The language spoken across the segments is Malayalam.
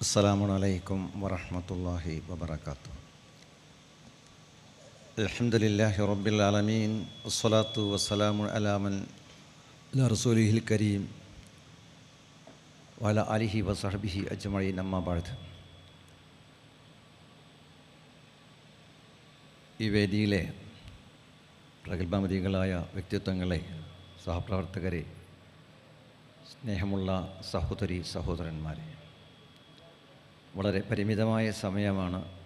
السلام عليكم ورحمة الله وبركاته الحمد لله رب العالمين والصلاة والسلام على من على رسوله الكريم وعلى آله وصحبه أجمعين أما بعد ഈ വേദിയിലെ പ്രഗത്ഭമതികളായ വ്യക്തിത്വങ്ങളെ സഹപ്രവർത്തകരെ സ്നേഹമുള്ള സഹോദരി സഹോദരന്മാരെ വളരെ പരിമിതമായ സമയമാണ്.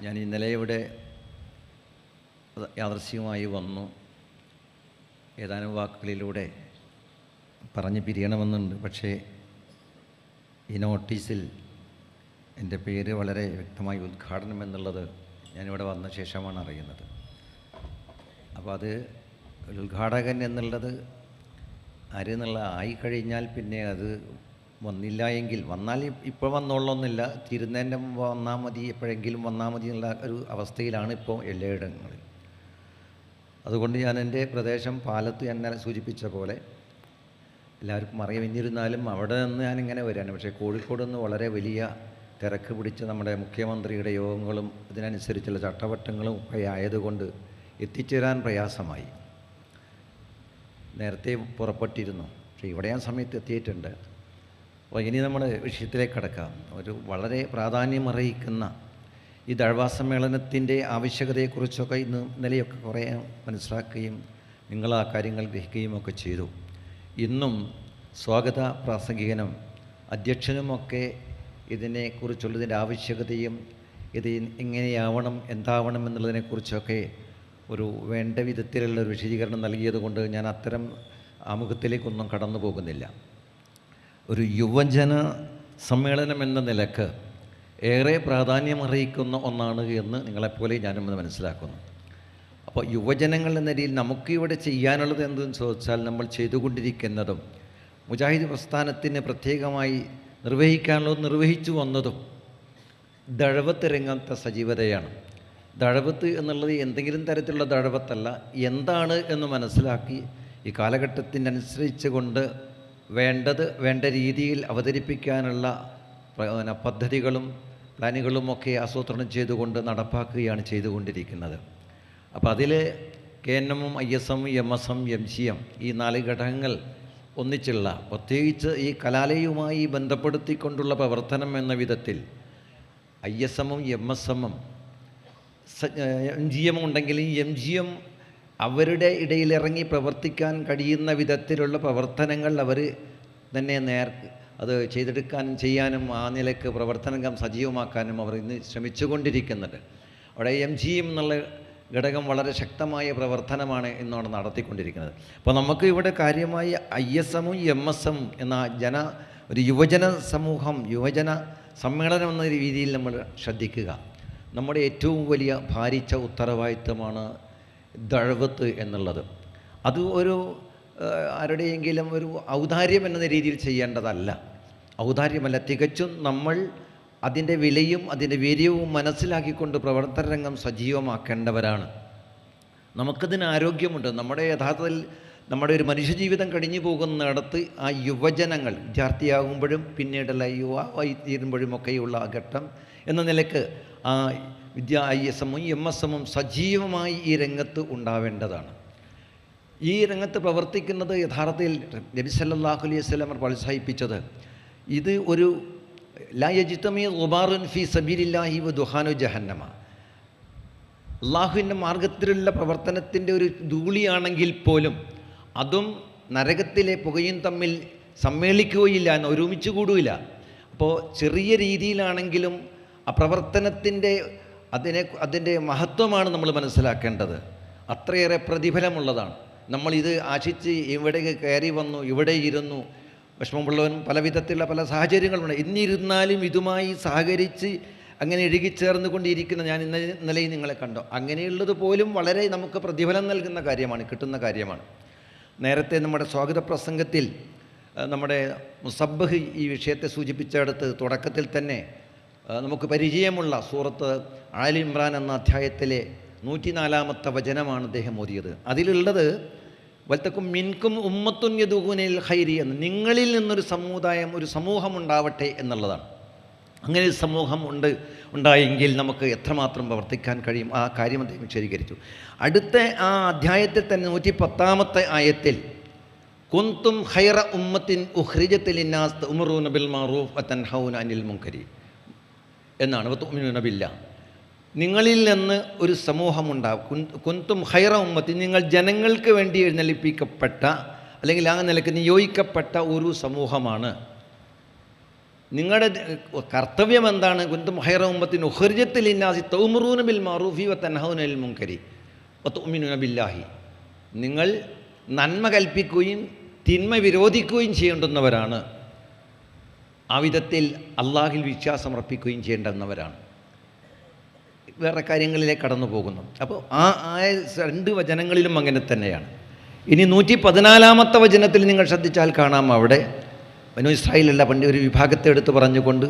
ഞാൻ ഇന്നലെ ഇവിടെ യാദർശികമായി വന്നു. ഏതാനും വാക്കുകളിലൂടെ പറഞ്ഞ് പിരിയണമെന്നുണ്ട്. പക്ഷേ ഈ നോട്ടീസിൽ എന്റെ പേര് വളരെ വ്യക്തമായി ഉദ്ഘാടനം എന്നുള്ളത് ഞാനിവിടെ വന്ന ശേഷമാണ് അറിയുന്നത്. അപ്പോൾ അത് ഉദ്ഘാടകൻ എന്നുള്ളത് ആരെന്നുള്ള ആയിക്കഴിഞ്ഞാൽ പിന്നെ അത് വന്നില്ല എങ്കിൽ വന്നാൽ ഇപ്പോൾ വന്നോളൊന്നില്ല തിരുന്നതിന്റെ മുമ്പ് വന്നാൽ മതി എപ്പോഴെങ്കിലും വന്നാൽ മതി എന്നുള്ള ഒരു അവസ്ഥയിലാണ് ഇപ്പോൾ എല്ലായിടങ്ങളിൽ. അതുകൊണ്ട് ഞാൻ എന്റെ പ്രദേശം പാലത്ത് ഞാൻ സൂചിപ്പിച്ച പോലെ എല്ലാവർക്കും അറിയാം. എന്നിരുന്നാലും അവിടെ നിന്ന് ഞാനിങ്ങനെ വരികയാണ്. പക്ഷേ കോഴിക്കോട് നിന്ന് വളരെ വലിയ തിരക്ക് പിടിച്ച നമ്മുടെ മുഖ്യമന്ത്രിയുടെ യോഗങ്ങളും ഇതിനനുസരിച്ചുള്ള ചട്ടവട്ടങ്ങളും ഒക്കെ ആയതുകൊണ്ട് എത്തിച്ചേരാൻ പ്രയാസമായി. നേരത്തെ പുറപ്പെട്ടിരുന്നു. പക്ഷേ ഇവിടെ ഞാൻ സമയത്ത് എത്തിയിട്ടുണ്ട്. അപ്പോൾ ഇനി നമ്മൾ വിഷയത്തിലേക്ക് കടക്കാം. ഒരു വളരെ പ്രാധാന്യം അറിയിക്കുന്ന ഈ ദഴവാ സമ്മേളനത്തിന്റെ ആവശ്യകതയെക്കുറിച്ചൊക്കെ ഇന്ന് ഇന്നലെയൊക്കെ കുറേ മനസ്സിലാക്കുകയും നിങ്ങൾ ആ കാര്യങ്ങൾ ഗ്രഹിക്കുകയും ഒക്കെ ചെയ്തു. ഇന്നും സ്വാഗത പ്രാസംഗികനും അധ്യക്ഷനുമൊക്കെ ഇതിനെക്കുറിച്ചുള്ളതിന്റെ ആവശ്യകതയും ഇത് എങ്ങനെയാവണം എന്താവണം എന്നുള്ളതിനെക്കുറിച്ചൊക്കെ ഒരു വേണ്ട വിധത്തിലുള്ള ഒരു വിശദീകരണം നൽകിയതുകൊണ്ട് ഞാൻ അത്തരം ആമുഖത്തിലേക്കൊന്നും കടന്നു പോകുന്നില്ല ഒരു യുവജന സമ്മേളനം എന്ന നിലയ്ക്ക് ഏറെ പ്രാധാന്യമറിയിക്കുന്ന ഒന്നാണ് എന്ന് നിങ്ങളെപ്പോലെ ഞാനും ഇത് മനസ്സിലാക്കുന്നു. അപ്പോൾ യുവജനങ്ങൾ എന്ന രീതിയിൽ നമുക്കിവിടെ ചെയ്യാനുള്ളത് എന്തെന്ന് ചോദിച്ചാൽ നമ്മൾ ചെയ്തുകൊണ്ടിരിക്കുന്നതും മുജാഹിദ് പ്രസ്ഥാനത്തിന് പ്രത്യേകമായി നിർവഹിക്കാനുള്ളത് നിർവഹിച്ചു വന്നതും ദഴവത്ത് രംഗത്തെ സജീവതയാണ്. ദഴവത്ത് എന്നുള്ളത് എന്തെങ്കിലും തരത്തിലുള്ള ദഴവത്തല്ല എന്താണ് എന്ന് മനസ്സിലാക്കി ഈ കാലഘട്ടത്തിനനുസരിച്ച് കൊണ്ട് വേണ്ടത് വേണ്ട രീതിയിൽ അവതരിപ്പിക്കാനുള്ള പദ്ധതികളും പ്ലാനുകളുമൊക്കെ ആസൂത്രണം ചെയ്തുകൊണ്ട് നടപ്പാക്കുകയാണ് ചെയ്തുകൊണ്ടിരിക്കുന്നത്. അപ്പോൾ അതിൽ കെ എൻ എമ്മും ഐ എസ് എമ്മും M S M M C M ഈ നാല് ഘടകങ്ങൾ ഒന്നിച്ചുള്ള പ്രത്യേകിച്ച് ഈ കലാലയവുമായി ബന്ധപ്പെടുത്തിക്കൊണ്ടുള്ള പ്രവർത്തനം എന്ന വിധത്തിൽ ഐ എസ് എമ്മും എം എസ് എമ്മും എം ജി എം ഉണ്ടെങ്കിലും എം ജി എം അവരുടെ ഇടയിലിറങ്ങി പ്രവർത്തിക്കാൻ കഴിയുന്ന വിധത്തിലുള്ള പ്രവർത്തനങ്ങൾ അവർ തന്നെ നേർ അത് ചെയ്തെടുക്കാനും ചെയ്യാനും ആ നിലയ്ക്ക് പ്രവർത്തനം സജീവമാക്കാനും അവർ ഇന്ന് ശ്രമിച്ചുകൊണ്ടിരിക്കുന്നുണ്ട്. അവിടെ എം ജി എം എന്നുള്ള ഘടകം വളരെ ശക്തമായ പ്രവർത്തനമാണ് ഇന്നവിടെ നടത്തിക്കൊണ്ടിരിക്കുന്നത്. അപ്പോൾ നമുക്ക് ഇവിടെ കാര്യമായി ഐ എസ് എമ്മും എം എസ് എം എന്ന ജന ഒരു യുവജന സമൂഹം യുവജന സമ്മേളനം എന്ന രീതിയിൽ നമ്മൾ ശ്രദ്ധിക്കുക. നമ്മുടെ ഏറ്റവും വലിയ ഭാരിച്ച ഉത്തരവാദിത്തമാണ് ദഴവത്ത് എന്നുള്ളത്. അത് ഒരു ആരുടെയെങ്കിലും ഒരു ഔദാര്യം എന്ന രീതിയിൽ ചെയ്യേണ്ടതല്ല. ഔദാര്യമല്ല തികച്ചും നമ്മൾ അതിന്റെ വിലയും അതിന്റെ വീര്യവും മനസ്സിലാക്കിക്കൊണ്ട് പ്രവർത്തന രംഗം സജീവമാക്കേണ്ടവരാണ്. നമുക്കതിന് ആരോഗ്യമുണ്ട്. നമ്മുടെ യഥാർത്ഥത്തിൽ നമ്മുടെ ഒരു മനുഷ്യജീവിതം കഴിഞ്ഞു പോകുന്നിടത്ത് ആ യുവജനങ്ങൾ വിദ്യാർത്ഥിയാകുമ്പോഴും പിന്നീടുള്ള യുവാവായി തീരുമ്പോഴുമൊക്കെയുള്ള ആ ഘട്ടം എന്ന നിലയ്ക്ക് ആ വിദ്യ ഐ എസ് എമ്മും എം എസ് എമ്മും സജീവമായി ഈ രംഗത്ത് ഉണ്ടാവേണ്ടതാണ്. ഈ രംഗത്ത് പ്രവർത്തിക്കുന്നത് യഥാർത്ഥത്തിൽ നബി സല്ലാഹു അലൈഹി വസല്ലം പ്രോത്സാഹിപ്പിച്ചത് ഇത് ഒരു ലായജിത്തമീ ഉബാറുൻ ഫി സബീലില്ലാഹി വ ദുഹാനു ജഹന്നമ. അള്ളാഹുവിന്റെ മാർഗത്തിലുള്ള പ്രവർത്തനത്തിന്റെ ഒരു ധൂളിയാണെങ്കിൽ പോലും അതും നരകത്തിലെ പുകയും തമ്മിൽ സമ്മേളിക്കുകയില്ല എന്ന് ഒരുമിച്ച് കൂടുകയില്ല. അപ്പോൾ ചെറിയ രീതിയിലാണെങ്കിലും ആ പ്രവർത്തനത്തിന്റെ അതിനെ അതിന്റെ മഹത്വമാണ് നമ്മൾ മനസ്സിലാക്കേണ്ടത്. അത്രയേറെ പ്രതിഫലമുള്ളതാണ്. നമ്മളിത് ആശിച്ച് ഇവിടെ കയറി വന്നു ഇവിടെ ഇരുന്നു. വിഷമമുള്ളവനും പല വിധത്തിലുള്ള പല സാഹചര്യങ്ങളുണ്ട്. എന്നിരുന്നാലും ഇതുമായി സഹകരിച്ച് അങ്ങനെ ഇഴുകിച്ചേർന്ന് കൊണ്ടിരിക്കുന്ന ഞാൻ ഇന്ന ഇന്നലെയും നിങ്ങളെ കണ്ടോ. അങ്ങനെയുള്ളത് പോലും വളരെ നമുക്ക് പ്രതിഫലം നൽകുന്ന കാര്യമാണ് കിട്ടുന്ന കാര്യമാണ്. നേരത്തെ നമ്മുടെ സ്വാഗത പ്രസംഗത്തിൽ നമ്മുടെ മുസബ്ബഹ് ഈ വിഷയത്തെ സൂചിപ്പിച്ചെടുത്ത് തുടക്കത്തിൽ തന്നെ നമുക്ക് പരിചയമുള്ള സൂറത്ത് ആലി ഇമ്രാൻ എന്ന അധ്യായത്തിലെ നൂറ്റിനാലാമത്തെ വചനമാണ് അദ്ദേഹം ഓതിയത്. അതിലുള്ളത് വലത്തക്കും മിൻകും ഉമ്മത്തുൻ യദൂനിൽ ഹൈരി എന്ന്. നിങ്ങളിൽ നിന്നൊരു സമുദായം ഒരു സമൂഹം ഉണ്ടാവട്ടെ എന്നുള്ളതാണ്. അങ്ങനെ ഒരു സമൂഹം ഉണ്ട് ഉണ്ടായെങ്കിൽ നമുക്ക് എത്രമാത്രം പ്രവർത്തിക്കാൻ കഴിയും? ആ കാര്യം അദ്ദേഹം വിശദീകരിച്ചു. അടുത്ത ആ അധ്യായത്തിൽ തന്നെ നൂറ്റി പത്താമത്തെ ആയത്തിൽ കുന്തും ഹൈറ ഉമ്മത്തിൻ ഉഹ്രിജത്തിൽ ഇന്നാസ് ഉമറൂന ബിൽ മാറൂഫ് അനിൽ മുങ്കരി എന്നാണ്. നബില്ല ബില്ല. നിങ്ങളിൽ നിന്ന് ഒരു സമൂഹമുണ്ടാകും കുന്തും ഹൈറ ഉമ്മത്തി നിങ്ങൾ ജനങ്ങൾക്ക് വേണ്ടി എഴുന്നള്ളിപ്പിക്കപ്പെട്ട അല്ലെങ്കിൽ ആ നിലയ്ക്ക് നിയോഗിക്കപ്പെട്ട ഒരു സമൂഹമാണ്. നിങ്ങളുടെ കർത്തവ്യം എന്താണ്? കുന്തും ഹൈറ ഉമ്മത്തിന് ഉഹർജത്തിൽ ഇന്നാസി തൗമറൂന ബിൽ മാറൂഫി വ തൻഹൗനൽ മുങ്കരി വത്തുമിനുന ബില്ലാഹി. നിങ്ങൾ നന്മ കൽപ്പിക്കുകയും തിന്മ വിരോധിക്കുകയും ചെയ്യേണ്ടുന്നവരാണ്. ആ വിധത്തിൽ അള്ളാഹിൽ വിശ്വാസമർപ്പിക്കുകയും ചെയ്യേണ്ടുന്നവരാണ്. വേറെ കാര്യങ്ങളിലേക്ക് കടന്നു പോകുന്നു. അപ്പോൾ ആ ആയ രണ്ട് വചനങ്ങളിലും അങ്ങനെ തന്നെയാണ്. ഇനി നൂറ്റി പതിനാലാമത്തെ വചനത്തിൽ നിങ്ങൾ ശ്രദ്ധിച്ചാൽ കാണാം അവിടെ ബനു ഇസ്രായേലല്ല പണ്ട് ഒരു വിഭാഗത്തെ എടുത്ത് പറഞ്ഞുകൊണ്ട്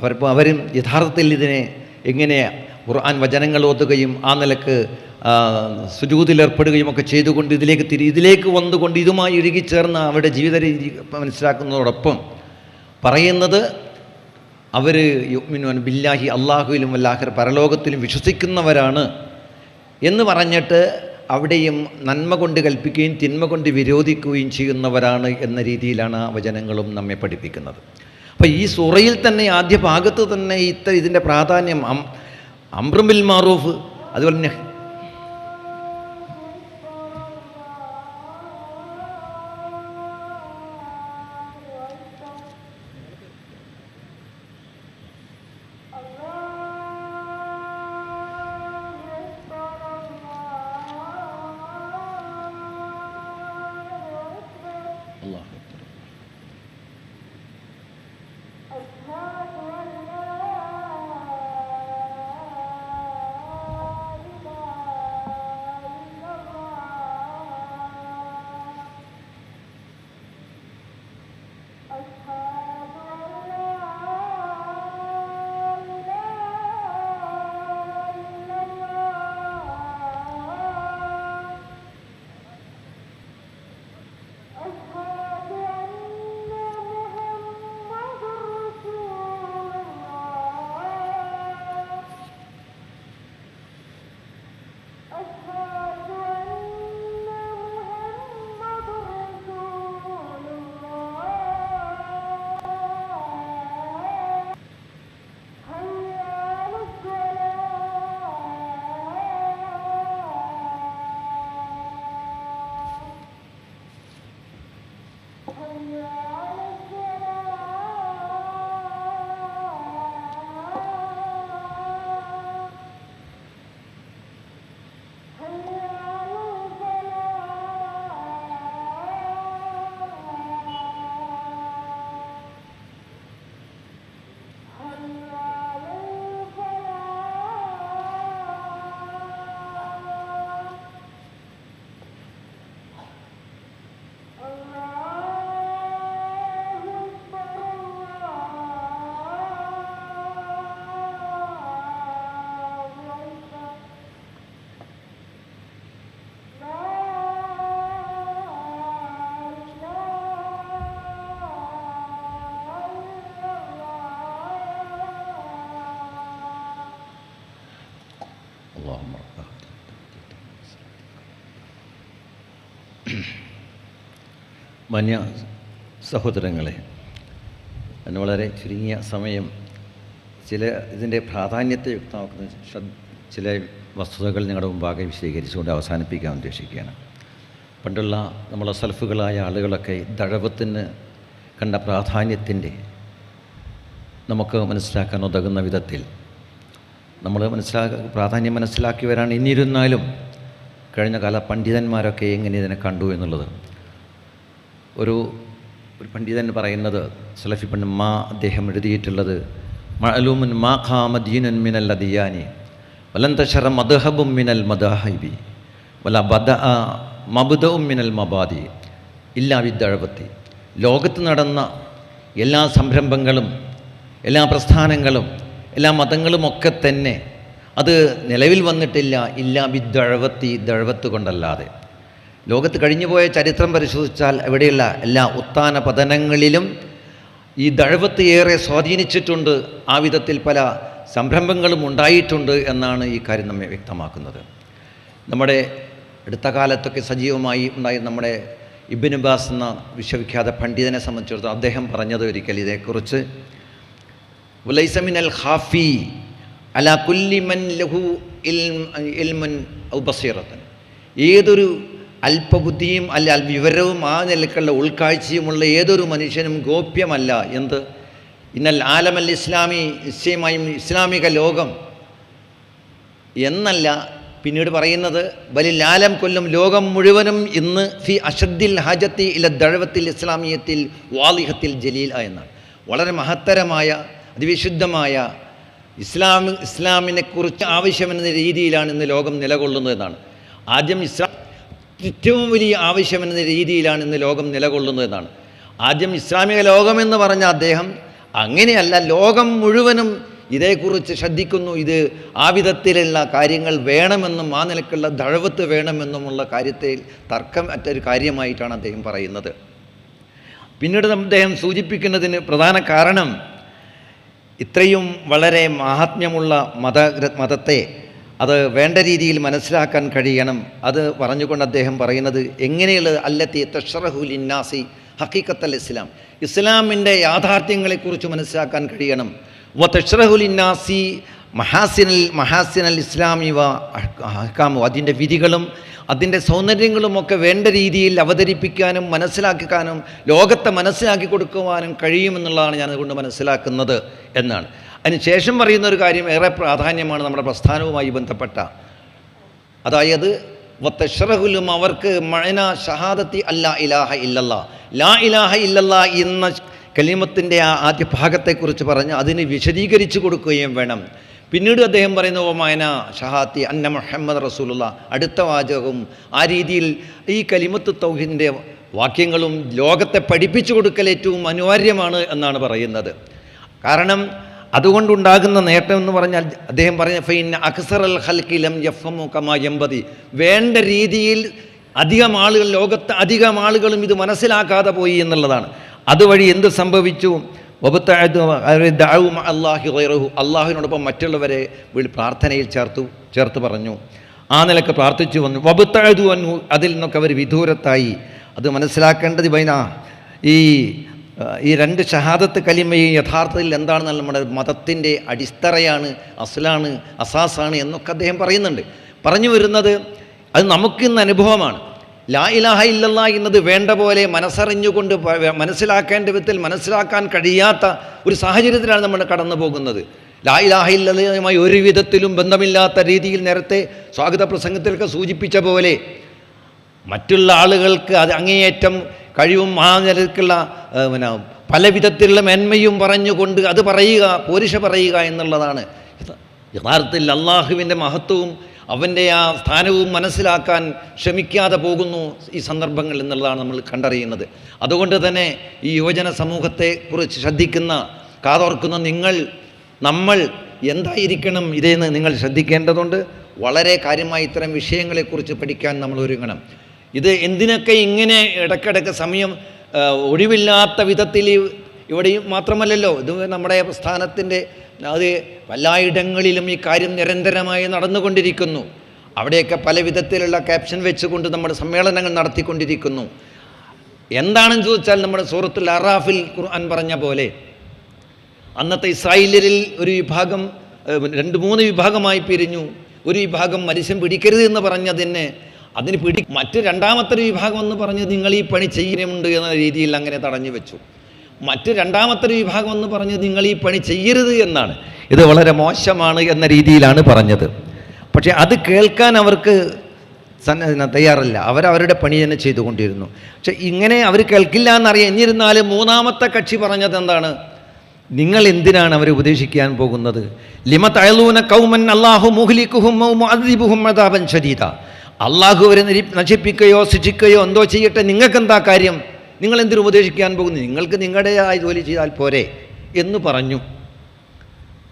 അവരിപ്പോൾ അവരും യഥാർത്ഥത്തിൽ ഇതിനെ എങ്ങനെ ഖുർആൻ വചനങ്ങൾ ഓതുകയും ആ നിലയ്ക്ക് സുജൂതിലേർപ്പെടുകയും ഒക്കെ ചെയ്തുകൊണ്ട് ഇതിലേക്ക് തിരി ഇതിലേക്ക് വന്നുകൊണ്ട് ഇതുമായി ഇഴുകിച്ചേർന്ന് അവരുടെ ജീവിത രീതി മനസ്സിലാക്കുന്നതോടൊപ്പം പറയുന്നത് അവർ യുഗ്മിനുവൻ ബില്ലാഹി അള്ളാഹുവിലും വല്ലാഹിർ പരലോകത്തിലും വിശ്വസിക്കുന്നവരാണ് എന്ന് പറഞ്ഞിട്ട് അവിടെയും നന്മ കൊണ്ട് കൽപ്പിക്കുകയും തിന്മ കൊണ്ട് വിരോധിക്കുകയും ചെയ്യുന്നവരാണ് എന്ന രീതിയിലാണ് ആ വചനങ്ങളും നമ്മെ പഠിപ്പിക്കുന്നത്. അപ്പോൾ ഈ സൂറയിൽ തന്നെ ആദ്യ ഭാഗത്ത് തന്നെ ഇത്ര ഇതിന്റെ പ്രാധാന്യം അം അമ്രുബിൽ മാറൂഫ് അതുപോലെ തന്നെ മാന്യ സഹോദരങ്ങളെ അതിന് വളരെ ചുരുങ്ങിയ സമയം ചില ഇതിന്റെ പ്രാധാന്യത്തെ വ്യക്തമാക്കുന്ന ചില വസ്തുതകൾ നിങ്ങളുടെ മുമ്പാകെ വിശദീകരിച്ചുകൊണ്ട് അവസാനിപ്പിക്കാൻ ഉദ്ദേശിക്കുകയാണ്. പണ്ടുള്ള നമ്മളെ സൽഫുകളായ ആളുകളൊക്കെ ദഴവത്തിന് കണ്ട പ്രാധാന്യത്തിന്റെ നമുക്ക് മനസ്സിലാക്കാൻ ഉതകുന്ന വിധത്തിൽ നമ്മൾ മനസ്സിലാക്ക പ്രാധാന്യം മനസ്സിലാക്കിയവരാണ്. ഇന്നിരുന്നാലും കഴിഞ്ഞ കാല പണ്ഡിതന്മാരൊക്കെ എങ്ങനെ ഇതിനെ കണ്ടു എന്നുള്ളത് ഒരു ഒരു പണ്ഡിതൻ പറയുന്നത് സലഫി പണ്ഡ് മാ അദ്ദേഹം എഴുതിയിട്ടുള്ളത് മഅലൂമുൻ മാ ഖാമ ദീനൻ മിനൽ അദിയാനി വലന്തശറ തശറ മദ്ഹബും മിനൽ മദാഹിബി വല ബദ മബുദവും മിനൽ മബാദി ഇല്ലാ വിദ്യഴപത്തി ലോകത്ത് നടന്ന എല്ലാ സംരംഭങ്ങളും എല്ലാ പ്രസ്ഥാനങ്ങളും എല്ലാ മതങ്ങളുമൊക്കെ തന്നെ അത് നിലവിൽ വന്നിട്ടില്ല ഇല്ലാ വിദ്ദഴവത്തി ദഴവത്ത് കൊണ്ടല്ലാതെ. ലോകത്ത് കഴിഞ്ഞുപോയ ചരിത്രം പരിശോധിച്ചാൽ ഇവിടെയുള്ള എല്ലാ ഉത്ഥാന പതനങ്ങളിലും ഈ ദഴവത്ത് ഏറെ സ്വാധീനിച്ചിട്ടുണ്ട്. ആ വിധത്തിൽ പല സംരംഭങ്ങളും ഉണ്ടായിട്ടുണ്ട് എന്നാണ് ഈ കാര്യം നമ്മെ വ്യക്തമാക്കുന്നത്. നമ്മുടെ അടുത്ത കാലത്തൊക്കെ സജീവമായി ഉണ്ടായ നമ്മുടെ ഇബിനുബാസ് ബാസ് എന്ന വിശ്വവിഖ്യാത പണ്ഡിതനെ സംബന്ധിച്ചിടത്തോളം അദ്ദേഹം പറഞ്ഞത് ഒരിക്കൽ ഇതേക്കുറിച്ച് ഉലൈസമിൻ അൽ ഹാഫി അല കുല്ലിമൻ ലഹു ഇൽമുൻ ഔ ബസീറത്തൻ. ഏതൊരു അല്പബുദ്ധിയും അല്ല വിവരവും ആ നിലക്കുള്ള ഉൾക്കാഴ്ചയുമുള്ള ഏതൊരു മനുഷ്യനും ഗോപ്യമല്ല. എന്ത്? ഇന്നൽ ആലമൽ ഇസ്ലാമി നിശ്ചയമായും ഇസ്ലാമിക ലോകം. എന്നല്ല പിന്നീട് പറയുന്നത് ബലിൽ ആലം കൊല്ലും ലോകം മുഴുവനും ഇന്ന് ഫി അഷദ്ദിൽ ഹജത്തി ഇല ദഴവത്തിൽ ഇസ്ലാമിയത്തിൽ വാലിഹത്തിൽ ജലീല എന്നാണ്. വളരെ മഹത്തരമായ അതിവിശുദ്ധമായ ഇസ്ലാം ഇസ്ലാമിനെക്കുറിച്ച് ആവശ്യമെന്ന രീതിയിലാണ് ഇന്ന് ലോകം നിലകൊള്ളുന്നതെന്നാണ് ആദ്യം ഇസ്ലാം ഏറ്റവും വലിയ ആവശ്യമെന്ന രീതിയിലാണ് ഇന്ന് ലോകം നിലകൊള്ളുന്നത് എന്നാണ്. ആദ്യം ഇസ്ലാമിക ലോകമെന്ന് പറഞ്ഞ അദ്ദേഹം അങ്ങനെയല്ല ലോകം മുഴുവനും ഇതേക്കുറിച്ച് ശ്രദ്ധിക്കുന്നു. ഇത് ആ വിധത്തിലുള്ള കാര്യങ്ങൾ വേണമെന്നും ആ നിലക്കുള്ള ദഴവത്ത് വേണമെന്നുമുള്ള കാര്യത്തിൽ തർക്കം അറ്റൊരു കാര്യമായിട്ടാണ് അദ്ദേഹം പറയുന്നത്. പിന്നീട് അദ്ദേഹം സൂചിപ്പിക്കുന്നതിന് പ്രധാന കാരണം ഇത്രയും വളരെ മാഹാത്മ്യമുള്ള മത മതത്തെ അത് വേണ്ട രീതിയിൽ മനസ്സിലാക്കാൻ കഴിയണം. അത് പറഞ്ഞുകൊണ്ട് അദ്ദേഹം പറയുന്നത് എങ്ങനെയുള്ള അല്ലത്തി തഷറഹുൽ ഇന്നാസി ഹക്കീക്കത്തൽ ഇസ്ലാം. ഇസ്ലാമിന്റെ യാഥാർത്ഥ്യങ്ങളെക്കുറിച്ച് മനസ്സിലാക്കാൻ കഴിയണം. വ തഷറഹുൽ ഇന്നാസി മഹാസിനൽ മഹാസിനൽ ഇസ്ലാമി വ അഹ്കാമു അതിന്റെ വിധികളും അതിന്റെ സൗന്ദര്യങ്ങളുമൊക്കെ വേണ്ട രീതിയിൽ അവതരിപ്പിക്കാനും മനസ്സിലാക്കാനും ലോകത്തെ മനസ്സിലാക്കി കൊടുക്കുവാനും കഴിയുമെന്നുള്ളതാണ് ഞാനതുകൊണ്ട് മനസ്സിലാക്കുന്നത് എന്നാണ്. അതിനുശേഷം പറയുന്ന ഒരു കാര്യം ഏറെ പ്രാധാന്യമാണ് നമ്മുടെ പ്രസ്ഥാനവുമായി ബന്ധപ്പെട്ട. അതായത് വത്തഷറഹുലും അവർക്ക് മഴന ഷഹാദത്തി അല്ല ഇലാഹ ഇല്ലല്ല. ലാ ഇലാഹ ഇല്ലല്ല എന്ന കലിമത്തിന്റെ ആ ആദ്യ ഭാഗത്തെക്കുറിച്ച് പറഞ്ഞ് അതിന് വിശദീകരിച്ചു കൊടുക്കുകയും വേണം. പിന്നീട് അദ്ദേഹം പറയുന്ന ഓമായന ഷഹാത്തി അന്ന മുഹമ്മദ് റസൂലുള്ള. അടുത്ത വാചകവും ആ രീതിയിൽ ഈ കലിമത്ത് തൗഹിദിന്റെ വാക്യങ്ങളും ലോകത്തെ പഠിപ്പിച്ചു കൊടുക്കൽ ഏറ്റവും അനിവാര്യമാണ് എന്നാണ് പറയുന്നത്. കാരണം അതുകൊണ്ടുണ്ടാകുന്ന നേട്ടം എന്ന് പറഞ്ഞാൽ അദ്ദേഹം പറഞ്ഞ ഫൈൻ അക്സർ അൽ ഹൽക്കിലം യഫമു കമാ എമ്പതി വേണ്ട രീതിയിൽ അധികം ആളുകൾ ലോകത്ത് അധികം ആളുകളും ഇത് മനസ്സിലാക്കാതെ പോയി എന്നുള്ളതാണ്. അതുവഴി എന്ത് സംഭവിച്ചു? അള്ളാഹി അള്ളാഹുവിനോടൊപ്പം മറ്റുള്ളവരെ പ്രാർത്ഥനയിൽ ചേർത്തു ചേർത്ത് പറഞ്ഞു. ആ നിലയ്ക്ക് പ്രാർത്ഥിച്ചു വന്നു. വബുത്തഴുതു വന്നു അതിൽ നിന്നൊക്കെ അവർ വിദൂരത്തായി. അത് മനസ്സിലാക്കേണ്ടത് ബൈന ഈ ഈ രണ്ട് ഷഹാദത്ത് കലിമയും യഥാർത്ഥത്തിൽ എന്താണെന്നാൽ നമ്മുടെ മതത്തിന്റെ അടിത്തറയാണ് അസലാണ് അസാസാണ് എന്നൊക്കെ അദ്ദേഹം പറയുന്നുണ്ട്. പറഞ്ഞു വരുന്നത് അത് നമുക്കിന്ന് അനുഭവമാണ്. ലാ ഇലാഹ ഇല്ലല്ല എന്നത് വേണ്ട പോലെ മനസ്സറിഞ്ഞുകൊണ്ട് മനസ്സിലാക്കേണ്ട വിധത്തിൽ മനസ്സിലാക്കാൻ കഴിയാത്ത ഒരു സാഹചര്യത്തിലാണ് നമ്മൾ കടന്നു പോകുന്നത്. ലാ ഇലാഹ ഇല്ലല്ലയുമായി ഒരു വിധത്തിലും ബന്ധമില്ലാത്ത രീതിയിൽ നേരത്തെ സ്വാഗത പ്രസംഗത്തിലൊക്കെ സൂചിപ്പിച്ച പോലെ മറ്റുള്ള ആളുകൾക്ക് അത് അങ്ങേയറ്റം കഴിവും ആ നിലക്കുള്ള പിന്നെ പല വിധത്തിലുള്ള മേന്മയും പറഞ്ഞുകൊണ്ട് അത് പറയുക പോരിഷ പറയുക എന്നുള്ളതാണ്. യഥാർത്ഥത്തിൽ അള്ളാഹുവിന്റെ മഹത്വവും അവന്റെ ആ സ്ഥാനവും മനസ്സിലാക്കാൻ ശ്രമിക്കാതെ പോകുന്നു ഈ സന്ദർഭങ്ങൾ എന്നുള്ളതാണ് നമ്മൾ കണ്ടറിയുന്നത്. അതുകൊണ്ട് തന്നെ ഈ യുവജന സമൂഹത്തെ കുറിച്ച് ശ്രദ്ധിക്കുന്ന കാതോർക്കുന്ന നിങ്ങൾ നമ്മൾ എന്തായിരിക്കണം ഇതെന്ന് നിങ്ങൾ ശ്രദ്ധിക്കേണ്ടതുണ്ട്. വളരെ കാര്യമായി ഇത്തരം വിഷയങ്ങളെക്കുറിച്ച് പഠിക്കാൻ നമ്മൾ ഒരുങ്ങണം. ഇത് എന്തിനൊക്കെ ഇങ്ങനെ ഇടയ്ക്കിടയ്ക്ക് സമയം ഒഴിവില്ലാത്ത വിധത്തിൽ ഇവിടെയും മാത്രമല്ലല്ലോ ഇത് നമ്മുടെ പ്രസ്ഥാനത്തിന്റെ അത് എല്ലായിടങ്ങളിലും ഈ കാര്യം നിരന്തരമായി നടന്നുകൊണ്ടിരിക്കുന്നു. അവിടെയൊക്കെ പല വിധത്തിലുള്ള ക്യാപ്ഷൻ വെച്ചുകൊണ്ട് നമ്മുടെ സമ്മേളനങ്ങൾ നടത്തിക്കൊണ്ടിരിക്കുന്നു. എന്താണെന്ന് ചോദിച്ചാൽ നമ്മുടെ സൂറത്തുൽ അറാഫിൽ ഖുർആൻ പറഞ്ഞ പോലെ അന്നത്തെ ഇസ്രായേലിൽ ഒരു വിഭാഗം രണ്ട് മൂന്ന് വിഭാഗമായി പിരിഞ്ഞു. ഒരു വിഭാഗം മത്സ്യം പിടിക്കരുത് എന്ന് പറഞ്ഞതിന് അതിന് പിടി മറ്റ് രണ്ടാമത്തെ ഒരു വിഭാഗം എന്ന് പറഞ്ഞ് നിങ്ങൾ ഈ പണി ചെയ്യുന്നുണ്ട് എന്ന രീതിയിൽ അങ്ങനെ തടഞ്ഞു വെച്ചു. മറ്റ് രണ്ടാമത്തെ ഒരു വിഭാഗം എന്ന് പറഞ്ഞ് നിങ്ങൾ ഈ പണി ചെയ്യരുത് എന്നാണ്. ഇത് വളരെ മോശമാണ് എന്ന രീതിയിലാണ് പറഞ്ഞത്. പക്ഷേ അത് കേൾക്കാൻ അവർക്ക് തയ്യാറല്ല. അവരവരുടെ പണി തന്നെ ചെയ്തുകൊണ്ടിരുന്നു. പക്ഷെ ഇങ്ങനെ അവർ കേൾക്കില്ല എന്നറിയാം. എന്നിരുന്നാലും മൂന്നാമത്തെ കക്ഷി പറഞ്ഞത് എന്താണ്? നിങ്ങൾ എന്തിനാണ് അവരെ ഉപദേശിക്കാൻ പോകുന്നത്? ലിമ തയലൂന കൗമൻ അള്ളാഹു മുഹ്ലിക്കുഹും അതിബുഹും അതാപൻ ശരീത അള്ളാഹു അവരെ നശിപ്പിക്കുകയോ ശിക്ഷിക്കുകയോ എന്തോ ചെയ്യട്ടെ നിങ്ങൾക്കെന്താ കാര്യം? നിങ്ങൾ എന്തിനു ഉപദേശിക്കാൻ പോകുന്നു? നിങ്ങൾക്ക് നിങ്ങളുടേതായ ജോലി ചെയ്താൽ പോരെ എന്ന് പറഞ്ഞു.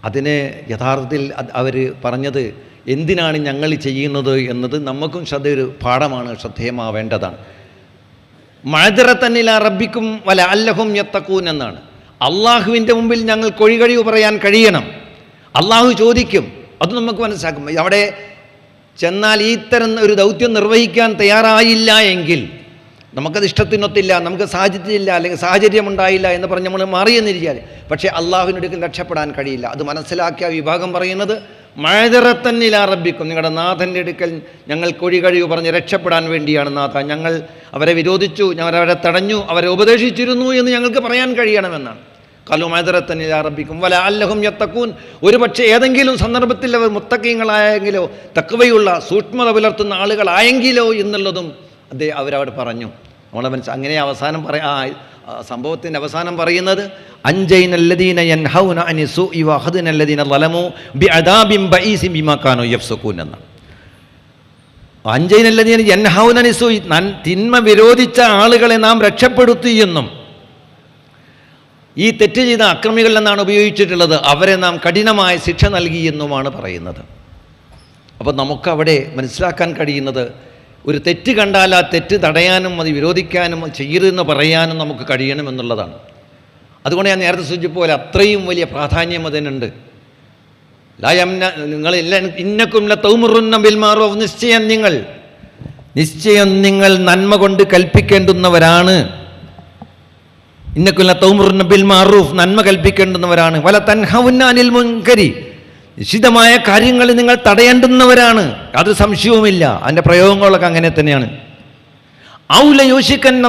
അതിന് യഥാർത്ഥത്തിൽ അവർ പറഞ്ഞത് എന്തിനാണ് ഞങ്ങൾ ചെയ്യുന്നത് എന്നത് നമുക്കും ശ്രദ്ധ ഒരു പാഠമാണ് ശ്രദ്ധേയമാവേണ്ടതാണ്. മഴതിറ മഴതിറത്തന്നില റബ്ബിക്കും വല അല്ലഹും യത്തക്കൂൻ എന്നാണ്. അള്ളാഹുവിന്റെ മുമ്പിൽ ഞങ്ങൾ കൊഴികഴിവ് പറയാൻ കഴിയണം. അള്ളാഹു ചോദിക്കും അത് നമുക്ക് മനസ്സിലാക്കും. അവിടെ ചെന്നാൽ ഈ തരം ഒരു ദൗത്യം നിർവഹിക്കാൻ തയ്യാറായില്ല എങ്കിൽ നമുക്കത് ഇഷ്ടത്തിനൊത്തില്ല നമുക്ക് സാഹചര്യമില്ല അല്ലെങ്കിൽ സാഹചര്യം ഉണ്ടായില്ല എന്ന് പറഞ്ഞ് നമ്മൾ മാറിയെന്നിരിക്കാൻ പക്ഷേ അള്ളാഹുവിനടുക്കൽ രക്ഷപ്പെടാൻ കഴിയില്ല. അത് മനസ്സിലാക്കിയ വിഭാഗം പറയുന്നത് മഴതിറത്തന്നില ആരംഭിക്കും നിങ്ങളുടെ നാഥന്റെ അടുക്കൽ ഞങ്ങൾ കൊഴി കഴിവ് പറഞ്ഞ് രക്ഷപ്പെടാൻ വേണ്ടിയാണ് നാഥ. ഞങ്ങൾ അവരെ വിരോധിച്ചു ഞങ്ങൾ അവരെ തടഞ്ഞു അവരെ ഉപദേശിച്ചിരുന്നു എന്ന് ഞങ്ങൾക്ക് പറയാൻ കഴിയണമെന്നാണ്. കലു മഴതിറത്തന്നില ആരംഭിക്കും വല അല്ലഹും യത്തക്കൂൻ ഒരു പക്ഷേ ഏതെങ്കിലും സന്ദർഭത്തിൽ അവർ മുത്തക്കീങ്ങളായെങ്കിലോ തക്കവയുള്ള സൂക്ഷ്മത പുലർത്തുന്ന ആളുകളായെങ്കിലോ എന്നുള്ളതും അദ്ദേഹം അവരവിടെ പറഞ്ഞു. നമ്മളെ മനസ്സ് അങ്ങനെ അവസാനം പറയാ ആ സംഭവത്തിന്റെ അവസാനം പറയുന്നത് എന്നാണ്. നൻ- തിന്മ വിരോധിച്ച ആളുകളെ നാം രക്ഷപ്പെടുത്തി എന്നും ഈ തെറ്റ് ചെയ്ത അക്രമികൾ എന്നാണ് ഉപയോഗിച്ചിട്ടുള്ളത്. അവരെ നാം കഠിനമായ ശിക്ഷ നൽകി എന്നുമാണ് പറയുന്നത്. അപ്പോൾ നമുക്കവിടെ മനസ്സിലാക്കാൻ കഴിയുന്നത് ഒരു തെറ്റ് കണ്ടാൽ ആ തെറ്റ് തടയാനും അത് വിരോധിക്കാനും ചെയ്യരുതെന്ന് പറയാനും നമുക്ക് കഴിയണം എന്നുള്ളതാണ്. അതുകൊണ്ട് ഞാൻ നേരത്തെ സൂചിച്ച പോലെ അത്രയും വലിയ പ്രാധാന്യം അതിനുണ്ട്. ലയംന നിങ്ങളില്ല ഇന്നക്കും തൗമുറുന്ന ബിൽമാറോ നിശ്ചയം നിങ്ങൾ. നിശ്ചയം നിങ്ങൾ നന്മ കൊണ്ട് കൽപ്പിക്കേണ്ടുന്നവരാണ്. ഇന്നക്കുല്ല തൗമുറിന് ബിൽ മാറൂഫ് നന്മ കൽപ്പിക്കേണ്ടുന്നവരാണ്. വല തൻഹവുന്ന അനിൽ മുൻകരി. നിശ്ചിതമായ കാര്യങ്ങൾ നിങ്ങൾ തടയേണ്ടുന്നവരാണ്. അത് സംശയവുമില്ല. അതിന്റെ പ്രയോഗങ്ങളൊക്കെ അങ്ങനെ തന്നെയാണ്. ഔല യോശിക്കൻ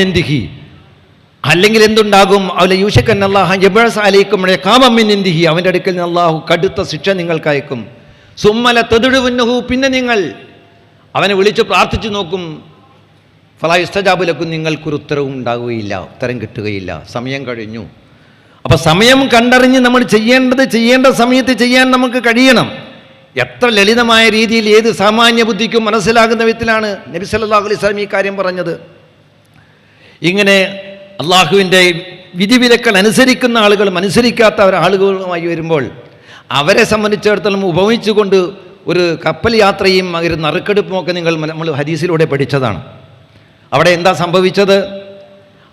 ഇന്ദിഹി അല്ലെങ്കിൽ എന്തുണ്ടാകും? ഔല യൂഷിക്കൻ അള്ളാഹ മിൻ ഇന്ദിഹി അവന്റെ അടുക്കൽ നിന്ന് അള്ളാഹു കടുത്ത ശിക്ഷ നിങ്ങൾക്ക് അയക്കും. സുമ്മല തദുഴുവുന്നഹു പിന്നെ നിങ്ങൾ അവനെ വിളിച്ച് പ്രാർത്ഥിച്ചു നോക്കും. ഫലായുസ്തജാബുലക്കും നിങ്ങൾക്കൊരു ഉത്തരവും ഉണ്ടാവുകയില്ല ഉത്തരം കിട്ടുകയില്ല. സമയം കഴിഞ്ഞു. അപ്പോൾ സമയം കണ്ടറിഞ്ഞ് നമ്മൾ ചെയ്യേണ്ടത് ചെയ്യേണ്ട സമയത്ത് ചെയ്യാൻ നമുക്ക് കഴിയണം. എത്ര ലളിതമായ രീതിയിൽ ഏത് സാമാന്യ ബുദ്ധിക്കും മനസ്സിലാകുന്ന വിധത്തിലാണ് നബി സല്ലല്ലാഹു അലൈഹി വസല്ലം ഈ കാര്യം പറഞ്ഞത്. ഇങ്ങനെ അള്ളാഹുവിന്റെ വിധിവിലക്കൾ അനുസരിക്കുന്ന ആളുകളും അനുസരിക്കാത്ത ആളുകളുമായി വരുമ്പോൾ അവരെ സംബന്ധിച്ചിടത്തോളം ഉപമിച്ചുകൊണ്ട് ഒരു കപ്പൽ യാത്രയും ഒരു നറുക്കെടുപ്പുമൊക്കെ നിങ്ങൾ നമ്മൾ ഹദീസിലൂടെ പഠിച്ചതാണ്. അവിടെ എന്താ സംഭവിച്ചത്?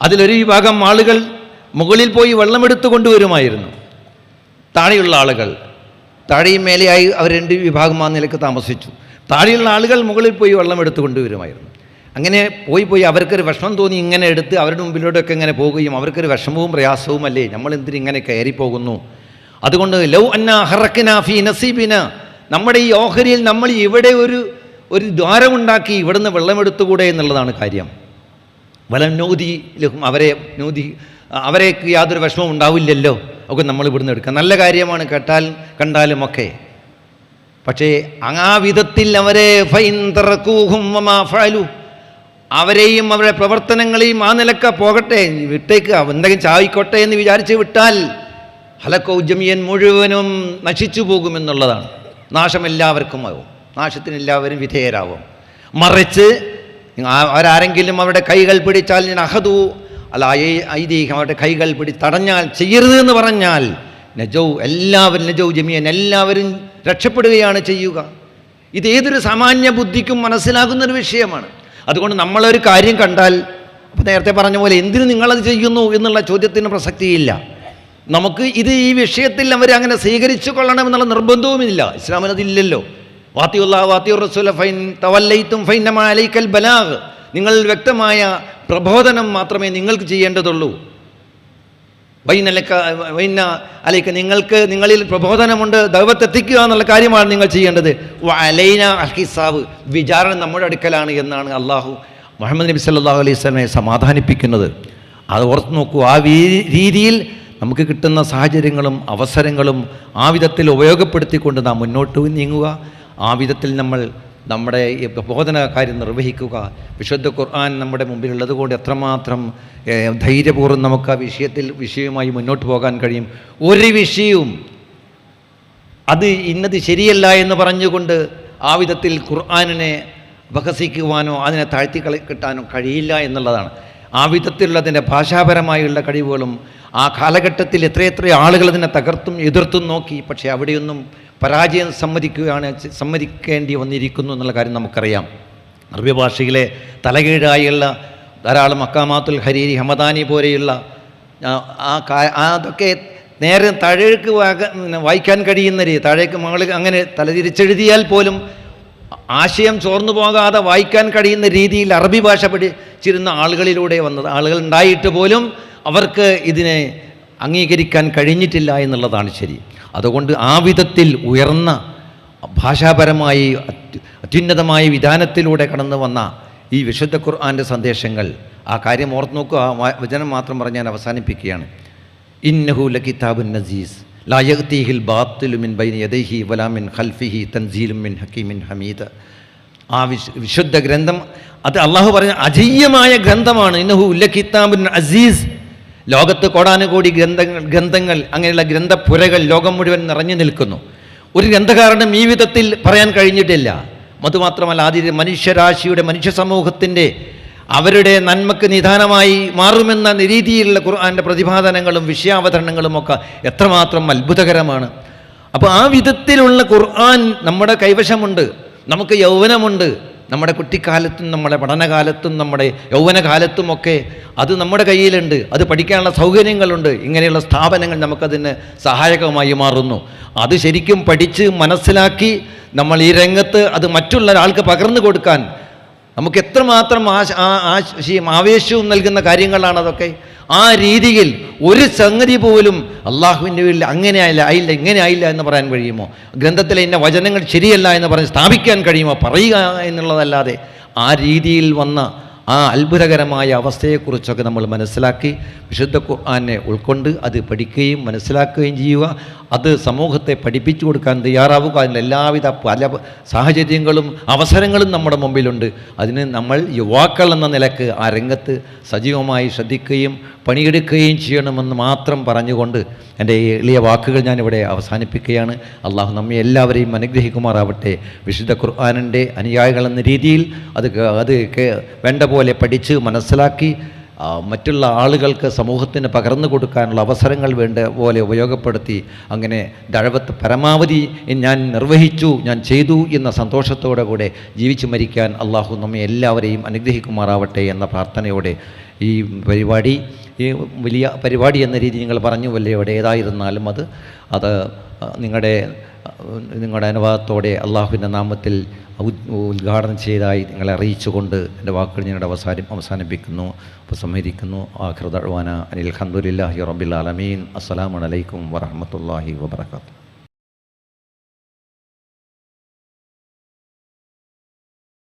അതിലൊരു വിഭാഗം ആളുകൾ മുകളിൽ പോയി വെള്ളമെടുത്തു കൊണ്ടുവരുമായിരുന്നു. താഴെയുള്ള ആളുകൾ. താഴെയും മേലെയായി അവർ രണ്ട് വിഭാഗം ആ നിലയ്ക്ക് താമസിച്ചു. താഴെയുള്ള ആളുകൾ മുകളിൽ പോയി വെള്ളം എടുത്ത് കൊണ്ടുവരുമായിരുന്നു. അങ്ങനെ പോയി പോയി അവർക്കൊരു വിഷമം തോന്നി ഇങ്ങനെ എടുത്ത് അവരുടെ മുമ്പിലൂടെയൊക്കെ ഇങ്ങനെ പോവുകയും അവർക്കൊരു വിഷമവും പ്രയാസവും അല്ലേ? നമ്മൾ എന്തിനും ഇങ്ങനെ കയറി പോകുന്നു? അതുകൊണ്ട് ലൗ അന്ന ഹറക്കിന ഫി നസീബിന. നമ്മുടെ ഈ ഓഹരിയിൽ നമ്മൾ ഇവിടെ ഒരു ഒരു ദ്വാരമുണ്ടാക്കി ഇവിടുന്ന് വെള്ളമെടുത്തുകൂടെ എന്നുള്ളതാണ് കാര്യം. വലം നൂതിയിലും അവരെ നൂതി അവരേക്ക് യാതൊരു വിഷമവും ഉണ്ടാവില്ലല്ലോ. ഒക്കെ നമ്മൾ ഇവിടുന്ന് എടുക്കാം നല്ല കാര്യമാണ് കേട്ടാൽ കണ്ടാലും ഒക്കെ. പക്ഷേ ആ വിധത്തിൽ അവരെ. അവരെയും അവരുടെ പ്രവർത്തനങ്ങളെയും ആ നിലക്ക പോകട്ടെ വിട്ടേക്ക് എന്തെങ്കിലും ചാവിക്കോട്ടെ എന്ന് വിചാരിച്ച് വിട്ടാൽ ഹലക്കൗജമിയൻ മുഴുവനും നശിച്ചു പോകുമെന്നുള്ളതാണ്. നാശം എല്ലാവർക്കും ആവും. നാശത്തിന് എല്ലാവരും വിധേയരാവും. മറിച്ച് അവരാരെങ്കിലും അവരുടെ കൈകൾ പിടിച്ചാൽ ഞാൻ അഹദു അല്ല ഐതിഹ്യം അവരുടെ കൈകൾ പിടി തടഞ്ഞാൽ ചെയ്യരുത് എന്ന് പറഞ്ഞാൽ നജൗ എല്ലാവരും നജൗ ജമിയൻ എല്ലാവരും രക്ഷപ്പെടുകയാണ് ചെയ്യുക. ഇത് ഏതൊരു സാമാന്യ ബുദ്ധിക്കും മനസ്സിലാകുന്ന ഒരു വിഷയമാണ്. അതുകൊണ്ട് നമ്മളൊരു കാര്യം കണ്ടാൽ അപ്പോൾ നേരത്തെ പറഞ്ഞ പോലെ എന്തിനു നിങ്ങളത് ചെയ്യുന്നു എന്നുള്ള ചോദ്യത്തിന് പ്രസക്തിയില്ല. നമുക്ക് ഇത് ഈ വിഷയത്തിൽ അവർ അങ്ങനെ സ്വീകരിച്ചു കൊള്ളണമെന്നുള്ള നിർബന്ധവുമില്ല. ഇസ്ലാമിന് ബലാഗ്. നിങ്ങൾ വ്യക്തമായ പ്രബോധനം മാത്രമേ നിങ്ങൾക്ക് ചെയ്യേണ്ടതുള്ളൂ. വൈനലക്ക വൈന അലൈക്ക നിങ്ങൾക്ക് നിങ്ങളിൽ പ്രബോധനമുണ്ട് ദൈവത്തെത്തിക്കുക എന്നുള്ള കാര്യമാണ് നിങ്ങൾ ചെയ്യേണ്ടത്. അലൈന അഹിസാവ് വിചാരണ നമ്മുടെ അടുക്കലാണ് എന്നാണ് അള്ളാഹു മുഹമ്മദ് നബി സല്ലല്ലാഹു അലൈഹി സ്വലമെ സമാധാനിപ്പിക്കുന്നത്. അത് ഓർത്ത് നോക്കൂ ആ രീതിയിൽ നമുക്ക് കിട്ടുന്ന സാഹചര്യങ്ങളും അവസരങ്ങളും ആ വിധത്തിൽ ഉപയോഗപ്പെടുത്തിക്കൊണ്ട് നാം മുന്നോട്ട് നീങ്ങുക. ആ വിധത്തിൽ നമ്മൾ നമ്മുടെ ഈ പ്രബോധന കാര്യം നിർവഹിക്കുക. വിശുദ്ധ ഖുർആൻ നമ്മുടെ മുമ്പിലുള്ളത് കൊണ്ട് എത്രമാത്രം ധൈര്യപൂർവം നമുക്ക് ആ വിഷയത്തിൽ വിഷയവുമായി മുന്നോട്ട് പോകാൻ കഴിയും. ഒരു വിഷയവും അത് ഇന്നത് ശരിയല്ല എന്ന് പറഞ്ഞുകൊണ്ട് ആ വിധത്തിൽ ഖുർആാനിനെ അപഹസിക്കുവാനോ അതിനെ താഴ്ത്തി കിട്ടാനോ കഴിയില്ല എന്നുള്ളതാണ്. ആ വിധത്തിലുള്ളതിന്റെ ഭാഷാപരമായുള്ള കഴിവുകളും ആ കാലഘട്ടത്തിൽ എത്രയെത്ര ആളുകൾ അതിനെ തകർത്തും എതിർത്തും നോക്കി പക്ഷേ അവിടെയൊന്നും പരാജയം സമ്മതിക്കുകയാണ് സമ്മതിക്കേണ്ടി വന്നിരിക്കുന്നു എന്നുള്ള കാര്യം നമുക്കറിയാം. അറബി ഭാഷയിലെ തലകീഴായുള്ള ധാരാളം അക്കാമാത്തുൽ ഹരീരി ഹമദാനി പോലെയുള്ള ആ, അതൊക്കെ നേരെ താഴേക്ക് വായിക്കാൻ കഴിയുന്ന രീതി താഴേക്ക് മകൾ അങ്ങനെ തലതിരിച്ചെഴുതിയാൽ പോലും ആശയം ചോർന്നു പോകാതെ വായിക്കാൻ കഴിയുന്ന രീതിയിൽ അറബി ഭാഷ പഠിച്ചിരുന്ന ആളുകളിലൂടെ വന്നത്. ആളുകൾ ഉണ്ടായിട്ട് പോലും അവർക്ക് ഇതിനെ അംഗീകരിക്കാൻ കഴിഞ്ഞിട്ടില്ല എന്നുള്ളതാണ് ശരി. അതുകൊണ്ട് ആ വിധത്തിൽ ഉയർന്ന ഭാഷാപരമായി അത്യ- അത്യുന്നതമായ വിധാനത്തിലൂടെ കടന്നു വന്ന ഈ വിശുദ്ധ ഖുർആാന്റെ സന്ദേശങ്ങൾ ആ കാര്യം ഓർത്ത് നോക്കുക. ആ വചനം മാത്രം പറഞ്ഞ് ഞാൻ അവസാനിപ്പിക്കുകയാണ്. ഇന്നഹു ല കിതാബുൻ നസീസ്. ലാ ബാത്തിലുമിൻ ബാത്തിലു മിൻ ബൈനി യദൈഹി വലാ മിൻ ഖൽഫിഹി തൻസീലും മിൻ ഹക്കീമിൻ ഹമീദ്. ആ വിശ് വിശുദ്ധ ഗ്രന്ഥം അത് അള്ളാഹു പറഞ്ഞ അജയ്യമായ ഗ്രന്ഥമാണ്. ഇന്നഹു ഉല്ല കിതാബുൻ അസീസ്. ലോകത്ത് കോടാനുകോടി ഗ്രന്ഥങ്ങൾ ഗ്രന്ഥങ്ങൾ അങ്ങനെയുള്ള ഗ്രന്ഥപ്പുരകൾ ലോകം മുഴുവൻ നിറഞ്ഞു നിൽക്കുന്നു. ഒരു ഗ്രന്ഥകാരനും ഈ വിധത്തിൽ പറയാൻ കഴിഞ്ഞിട്ടില്ല. അതുമാത്രമല്ല ആദ്യ മനുഷ്യരാശിയുടെ മനുഷ്യ സമൂഹത്തിന്റെ അവരുടെ നന്മക്ക് നിധാനമായി മാറുമെന്ന രീതിയിലുള്ള ഖുർആാന്റെ പ്രതിപാദനങ്ങളും വിഷയാവതരണങ്ങളും ഒക്കെ എത്രമാത്രം അത്ഭുതകരമാണ്. അപ്പോൾ ആ വിധത്തിലുള്ള ഖുർആൻ നമ്മുടെ കൈവശമുണ്ട് നമുക്ക് യൗവനമുണ്ട്. നമ്മുടെ കുട്ടിക്കാലത്തും നമ്മുടെ പഠനകാലത്തും നമ്മുടെ യൗവനകാലത്തുമൊക്കെ അത് നമ്മുടെ കയ്യിലുണ്ട്. അത് പഠിക്കാനുള്ള സൗകര്യങ്ങളുണ്ട്. ഇങ്ങനെയുള്ള സ്ഥാപനങ്ങൾ നമുക്കതിന് സഹായകമായി മാറുന്നു. അത് ശരിക്കും പഠിച്ച് മനസ്സിലാക്കി നമ്മൾ ഈ രംഗത്ത് അത് മറ്റുള്ള ഒരാൾക്ക് പകർന്നു കൊടുക്കാൻ നമുക്ക് എത്രമാത്രം ആശ ആശയും ആവേശവും നൽകുന്ന കാര്യങ്ങളാണ് അതൊക്കെ? ആ രീതിയിൽ ഒരു സംഗതി പോലും അള്ളാഹുവിന്റെ വീട്ടിൽ അങ്ങനെ ആയില്ല ആയില്ല ഇങ്ങനെ ആയില്ല എന്ന് പറയാൻ കഴിയുമോ? ഗ്രന്ഥത്തിലെ ഇന്ന വചനങ്ങൾ ശരിയല്ല എന്ന് പറഞ്ഞ് സ്ഥാപിക്കാൻ കഴിയുമോ? പറയുക എന്നുള്ളതല്ലാതെ ആ രീതിയിൽ വന്ന ആ അത്ഭുതകരമായ അവസ്ഥയെക്കുറിച്ചൊക്കെ നമ്മൾ മനസ്സിലാക്കി വിശുദ്ധ ഖുർആാനെ ഉൾക്കൊണ്ട് അത് പഠിക്കുകയും മനസ്സിലാക്കുകയും ചെയ്യുക. അത് സമൂഹത്തെ പഠിപ്പിച്ചു കൊടുക്കാൻ തയ്യാറാവുക അതിന് എല്ലാവിധ പല സാഹചര്യങ്ങളും അവസരങ്ങളും നമ്മുടെ മുമ്പിലുണ്ട്. അതിന് നമ്മൾ യുവാക്കൾ എന്ന നിലയ്ക്ക് ആ രംഗത്ത് സജീവമായി ശ്രദ്ധിക്കുകയും പണിയെടുക്കുകയും ചെയ്യണമെന്ന് മാത്രം പറഞ്ഞുകൊണ്ട് എന്റെ ഈ എളിയ വാക്കുകൾ ഞാനിവിടെ അവസാനിപ്പിക്കുകയാണ്. അള്ളാഹു നമ്മെ എല്ലാവരെയും അനുഗ്രഹിക്കുമാറാവട്ടെ. വിശുദ്ധ ഖുർആാനിന്റെ അനുയായികൾ എന്ന രീതിയിൽ അത് അത് വേണ്ട പോലെ പഠിച്ച് മനസ്സിലാക്കി മറ്റുള്ള ആളുകൾക്ക് സമൂഹത്തിന് പകർന്നു കൊടുക്കാനുള്ള അവസരങ്ങൾ വേണ്ട പോലെ ഉപയോഗപ്പെടുത്തി അങ്ങനെ ദഴവത്ത് പരമാവധി ഞാൻ നിർവഹിച്ചു ഞാൻ ചെയ്തു എന്ന സന്തോഷത്തോടെ കൂടെ ജീവിച്ചു മരിക്കാൻ അള്ളാഹു നമ്മെ എല്ലാവരെയും അനുഗ്രഹിക്കുമാറാവട്ടെ എന്ന പ്രാർത്ഥനയോടെ ഈ പരിപാടി ഈ വലിയ പരിപാടി എന്ന രീതി നിങ്ങൾ പറഞ്ഞു എവിടെ ഏതായിരുന്നാലും അത് അത് നിങ്ങളുടെ നിങ്ങളുടെ അനുവാദത്തോടെ അള്ളാഹുവിന്റെ നാമത്തിൽ ഉദ്- ഉദ്ഘാടനം ചെയ്തതായി നിങ്ങളെ അറിയിച്ചുകൊണ്ട് എന്റെ വാക്കുകൾ ഞങ്ങളുടെ അവസാനം അവസാനിപ്പിക്കുന്നു ഉപസംഹരിക്കുന്നു. ആഖിർ ദഅ്വാന അനിൽ ഹന്ദുലില്ലാഹി റബ്ബിൽ ആലമീൻ. അസ്സലാമു അലൈക്കും വറഹ്മത്തുള്ളാഹി വബറകാതുഹു.